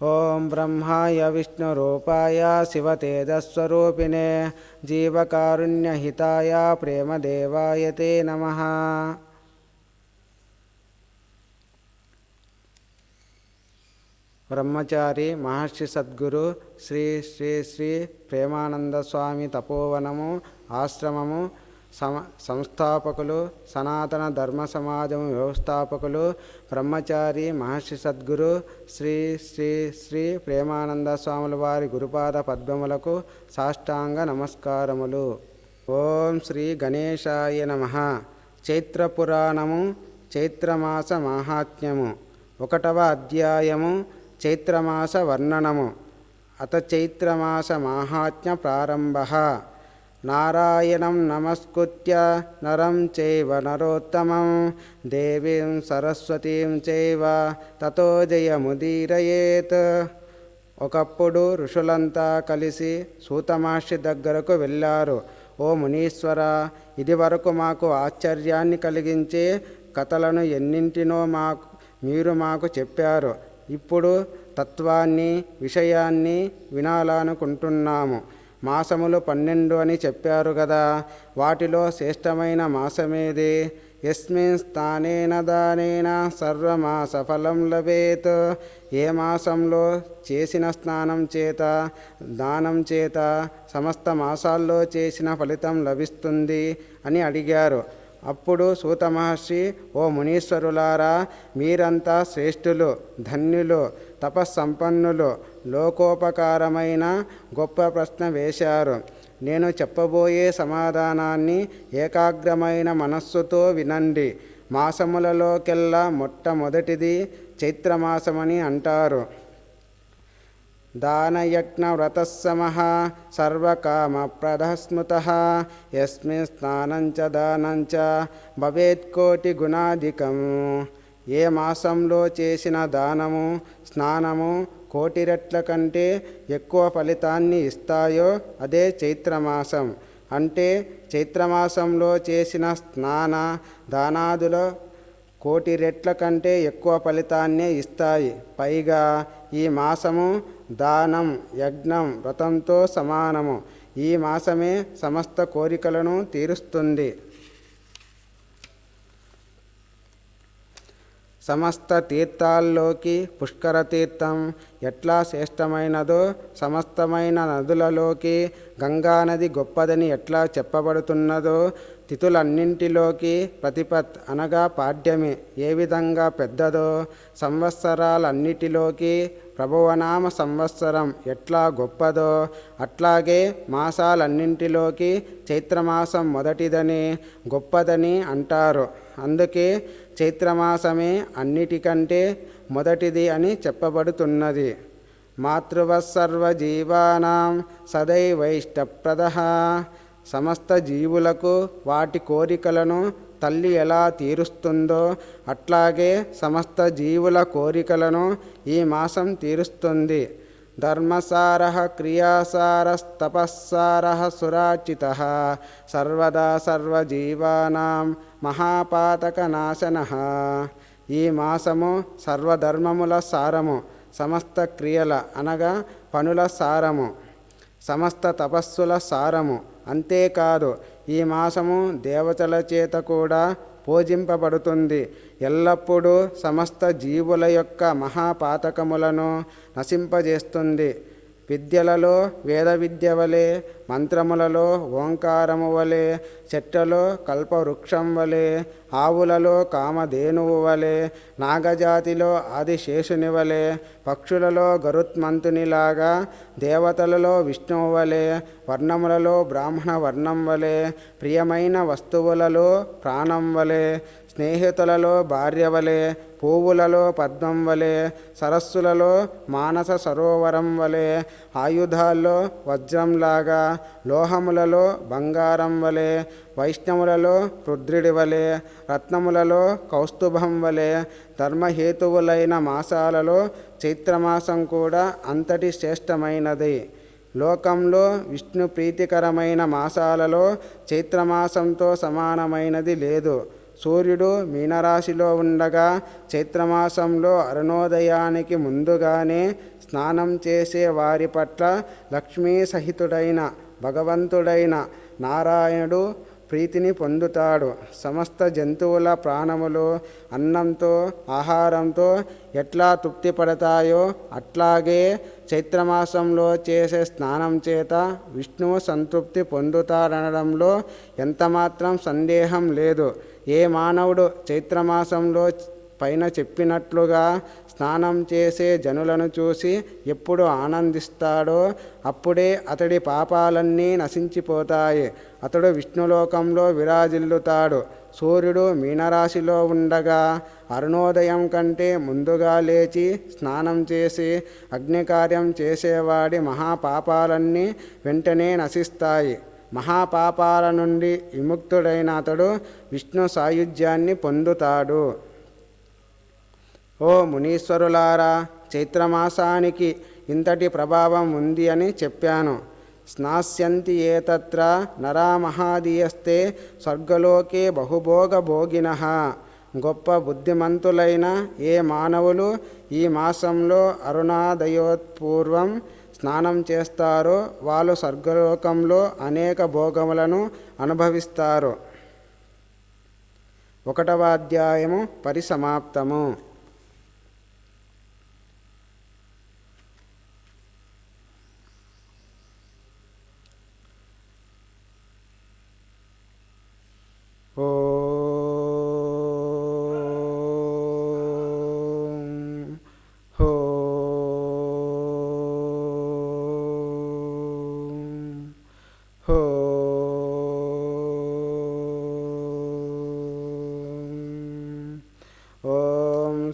ॐ ब्रह्माय विष्णुरूपाय शिवतेजस्वरूपिणे जीवकारुण्यहिताय प्रेमदेवाय ते नमः బ్రహ్మచారి మహర్షి సద్గురు శ్రీ శ్రీ శ్రీ ప్రేమానంద స్వామి తపోవనము ఆశ్రమము సమ సంస్థాపకులు సనాతన ధర్మ సమాజం వ్యవస్థాపకులు బ్రహ్మచారి మహర్షి సద్గురు శ్రీ శ్రీ శ్రీ ప్రేమానంద స్వాముల వారి గురుపాద పద్మములకు సాష్టాంగ నమస్కారములు. ఓం శ్రీ గణేశాయ నమ. చైత్రపురాణము చైత్రమాస మాహాత్మ్యము. ఒకటవ అధ్యాయము చైత్రమాస వర్ణనము. అత చైత్రమాస మాహాత్మ్య ప్రారంభ. నారాయణం నమస్కృత్య నరం చైవ నరోత్తమం దేవీం సరస్వతీం చైవ తతో జయముదీరయేత్ ఒకప్పుడు ఋషులంతా కలిసి సూతమాషి దగ్గరకు వెళ్ళారు. ఓ మునీశ్వర ఇదివరకు మాకు ఆశ్చర్యాన్ని కలిగించే కథలను ఎన్నింటినో మాకు మీరు మాకు చెప్పారు. ఇప్పుడు తత్వాన్ని విషయాన్ని వినాలనుకుంటున్నాము. మాసములు పన్నెండు అని చెప్పారు కదా వాటిలో శ్రేష్టమైన మాసమేది? ఎస్మిన్ స్థానేన దానేన సర్వమాస ఫలం లభేత్. ఏ మాసంలో చేసిన స్నానం చేత దానం చేత సమస్త మాసాల్లో చేసిన ఫలితం లభిస్తుంది అని అడిగారు. అప్పుడు సూత మహర్షి ఓ మునీశ్వరులారా మీరంతా శ్రేష్ఠులు ధన్యులు తపస్సంపన్నులు లోకోపకారమైన గొప్ప ప్రశ్న వేశారు. నేను చెప్పబోయే సమాధానాన్ని ఏకాగ్రమైన మనస్సుతో వినండి. మాసములలోకెల్లా మొట్టమొదటిది చైత్రమాసమని అంటారు. దానయజ్ఞవ్రత సమకామప్రదస్మృత ఎస్మిన్ స్నానం చ దానం చ భవేత్కోటి భవేత్కోటిగుణాధికం ఏ మాసంలో చేసిన దానము స్నానము కోటి రెట్ల కంటే ఎక్కువ ఫలితాన్ని ఇస్తాయో అదే చైత్రమాసం। అంటే చైత్రమాసంలో చేసిన స్నాన దానాదుల కోటి రెట్ల కంటే ఎక్కువ ఫలితాన్నే ఇస్తాయి। పైగా ఈ మాసము దానం యజ్ఞం వ్రతంతో సమానము. ఈ మాసమే సమస్త కోరికలను తీరుస్తుంది. సమస్త తీర్థాల్లోకి పుష్కర తీర్థం ఎట్లా శ్రేష్టమైనదో సమస్తమైన నదులలోకి గంగానది గొప్పదని ఎట్లా చెప్పబడుతున్నదో తిథులన్నింటిలోకి ప్రతిపత్ అనగా పాడ్యమి. ఏ విధంగా పెద్దదో సంవత్సరాలన్నిటిలోకి ప్రభువనామ సంవత్సరం ఎట్లా గొప్పదో అట్లాగే మాసాలన్నింటిలోకి చైత్రమాసం మొదటిదని గొప్పదని అంటారు. అందుకే చైత్రమాసమే అన్నిటికంటే మొదటిది అని చెప్పబడుతున్నది. మాతృవసర్వజీవానాం సదైవైష్టప్రద. సమస్త జీవులకు వాటి కోరికలను తల్లి ఎలా తీరుస్తుందో అట్లాగే సమస్త జీవుల కోరికలను ఈ మాసం తీరుస్తుంది. ధర్మసార క్రియాసారస్తపస్సార సురాచిత సర్వదా సర్వజీవానాం మహాపాతకనాశన. ఈ మాసము సర్వధర్మముల సారము. సమస్త క్రియల అనగా పనుల సారము సమస్త తపస్సుల సారము. అంతేకాదు ఈ మాసము దేవతల చేత కూడా పూజింపబడుతుంది. ఎల్లప్పుడూ సమస్త జీవుల యొక్క మహాపాతకములను నశింపజేస్తుంది. విద్యలలో వేద విద్య వలె మంత్రములలో ఓంకారము వలె చెట్టలో కల్పవృక్షం వలె ఆవులలో కామధేనువు వలె నాగజాతిలో ఆదిశేషుని వలె పక్షులలో గరుత్మంతునిలాగా దేవతలలో విష్ణువు వలె వర్ణములలో బ్రాహ్మణ వర్ణం వలె ప్రియమైన వస్తువులలో ప్రాణం వలె స్నేహితులలో భార్యవలే పువ్వులలో పద్మం వలె సరస్సులలో మానస సరోవరం వలె ఆయుధాల్లో వజ్రంలాగా లోహములలో బంగారం వలె వైష్ణవులలో రుద్రుడి వలె రత్నములలో కౌస్తుభం వలె ధర్మహేతువులైన మాసాలలో చైత్రమాసం కూడా అంతటి శ్రేష్టమైనది. లోకంలో విష్ణు ప్రీతికరమైన మాసాలలో చైత్రమాసంతో సమానమైనది లేదు. సూర్యుడు మీనరాశిలో ఉండగా చైత్రమాసంలో అరుణోదయానికి ముందుగానే స్నానం చేసే వారి పట్ల లక్ష్మీ సహితుడైన భగవంతుడైన నారాయణుడు ప్రీతిని పొందుతాడు. సమస్త జంతువుల ప్రాణములు అన్నంతో ఆహారంతో ఎట్లా తృప్తి పడతాయో అట్లాగే చైత్రమాసంలో చేసే స్నానం చేత విష్ణువు సంతృప్తి పొందుతాడనడంలో ఎంతమాత్రం సందేహం లేదు. ఏ మానవుడు చైత్రమాసంలో పైన చెప్పినట్లుగా స్నానం చేసే జనులను చూసి ఎప్పుడు ఆనందిస్తాడో అప్పుడే అతడి పాపాలన్నీ నశించిపోతాయి. అతడు విష్ణులోకంలో విరాజిల్లుతాడు. సూర్యుడు మీనరాశిలో ఉండగా అరుణోదయం కంటే ముందుగా లేచి స్నానం చేసి అగ్నికార్యం చేసేవాడి మహాపాపాలన్నీ వెంటనే నశిస్తాయి. మహాపాపాల నుండి విముక్తుడైన అతడు విష్ణు సాయుధ్యాన్ని పొందుతాడు. ఓ మునీశ్వరులారా చైత్రమాసానికి ఇంతటి ప్రభావం ఉంది అని చెప్పాను. స్నాస్యంతి ఏతత్ర నరామహాదీయస్తే స్వర్గలోకే బహుభోగ భోగిన గొప్ప బుద్ధిమంతులైన ఏ మానవులు ఈ మాసంలో అరుణాదయోత్పూర్వం స్నానం చేస్తారో వాళ్ళు స్వర్గలోకంలో అనేక భోగములను అనుభవిస్తారు. ఒకటవ అధ్యాయము పరిసమాప్తము.